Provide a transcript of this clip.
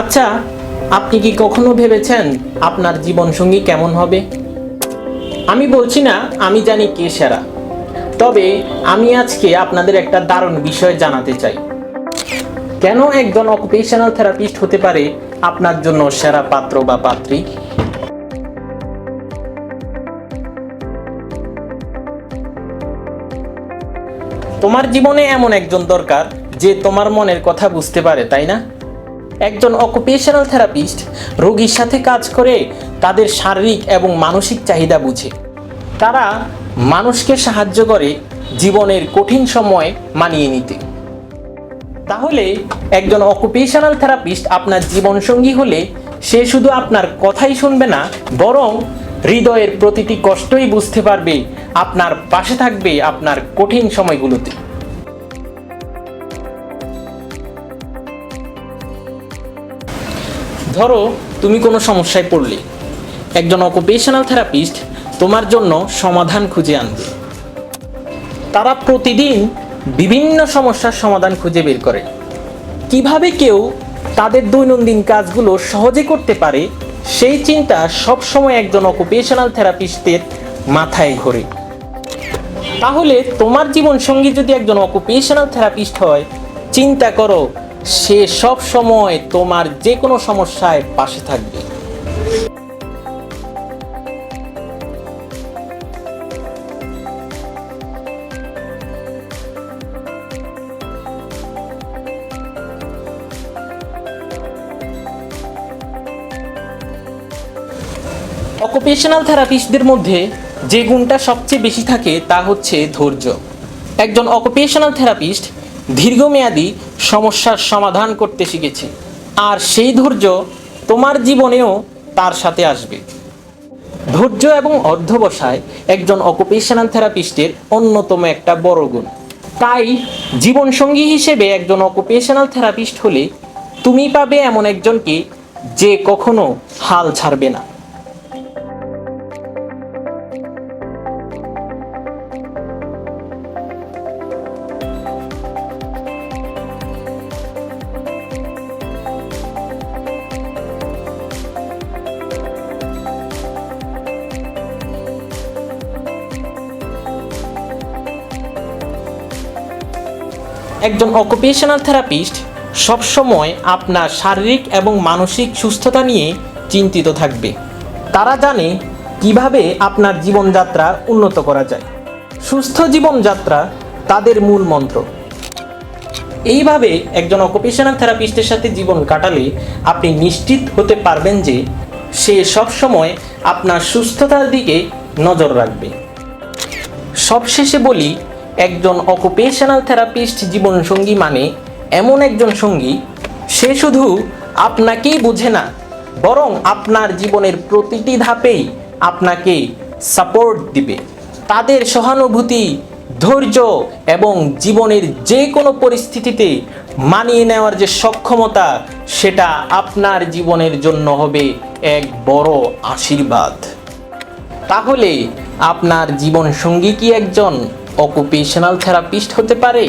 আচ্ছা আপনি কি কখনো ভেবেছেন আপনার জীবনসঙ্গী কেমন হবে? আমি বলছি না, আমি জানি কে সেরা। তবে আমি আজকে আপনাদের একটা দারুণ বিষয় জানাতে চাই। কেন একজন অকুপেশনাল থেরাপিস্ট হতে পারে আপনার জন্য সেরা পাত্র বা পাত্রী? তোমার জীবনে এমন একজন দরকার যে তোমার মনের কথা বুঝতে পারে, তাই না? একজন অকুপেশনাল থেরাপিস্ট রোগীর সাথে কাজ করে তাদের শারীরিক এবং মানসিক চাহিদা বুঝে। তারা মানুষকে সাহায্য করে জীবনের কঠিন সময় মানিয়ে নিতে। তাহলে একজন অকুপেশনাল থেরাপিস্ট আপনার জীবনসঙ্গী হলে সে শুধু আপনার কথাই শুনবে না, বরং হৃদয়ের প্রতিটি কষ্টই বুঝতে পারবে, আপনার পাশে থাকবে আপনার কঠিন সময়গুলোতে। ধরো, তুমি কোনো সমস্যায় পড়লে। একজন অকুপেশনাল থেরাপিস্ট তোমার জন্য সমাধান খুঁজে আনবে। তারা প্রতিদিন বিভিন্ন সমস্যার সমাধান খুঁজে বের করে। কীভাবে কেউ তাদের দৈনন্দিন কাজগুলো সহজে করতে পারে, সেই চিন্তা সবসময় একজন অকুপেশনাল থেরাপিস্টের মাথায় ঘোরে। তাহলে তোমার জীবন সঙ্গী যদি একজন অকুপেশনাল থেরাপিস্ট হয়, চিন্তা করো সে সব সময় তোমার যে কোনো সমস্যায় পাশে থাকবে। অকুপেশনাল থেরাপিস্টদের মধ্যে যে গুণটা সবচেয়ে বেশি থাকে তা হচ্ছে ধৈর্য। একজন অকুপেশনাল থেরাপিস্ট দীর্ঘমেয়াদী সমস্যার সমাধান করতে শিখেছে। আর সেই ধৈর্য তোমার জীবনেও তার সাথে আসবে। ধৈর্য এবং অর্ধবসায় একজন অকুপেশনাল থেরাপিস্টের অন্যতম একটা বড় গুণ। তাই জীবনসঙ্গী হিসেবে একজন অকুপেশনাল থেরাপিস্ট হলে তুমি পাবে এমন একজনকে যে কখনো হাল ছাড়বে না। একজন অকুপেশনাল থেরাপিস্ট সবসময় আপনার শারীরিক এবং মানসিক সুস্থতা নিয়ে চিন্তিত থাকবে। তারা জানে কীভাবে আপনার জীবনযাত্রা উন্নত করা যায়। সুস্থ জীবনযাত্রা তাদের মূল মন্ত্র। এইভাবে একজন অকুপেশনাল থেরাপিস্টের সাথে জীবন কাটালে আপনি নিশ্চিত হতে পারবেন যে সে সবসময় আপনার সুস্থতার দিকে নজর রাখবে। সবশেষে বলি একজন অকুপেশনাল থেরাপিস্ট জীবনসঙ্গী মানে এমন একজন সঙ্গী, সে শুধু আপনাকেই বোঝে না, বরং আপনার জীবনের প্রতিটি ধাপেই আপনাকে সাপোর্ট দিবে। তাদের সহানুভূতি, ধৈর্য এবং জীবনের যে কোনো পরিস্থিতিতে মানিয়ে নেওয়ার যে সক্ষমতা, সেটা আপনার জীবনের জন্য হবে এক বড় আশীর্বাদ। তাহলে আপনার জীবন সঙ্গী কি একজন? অকুপেশনাল থেরাপিস্ট হতে পারে?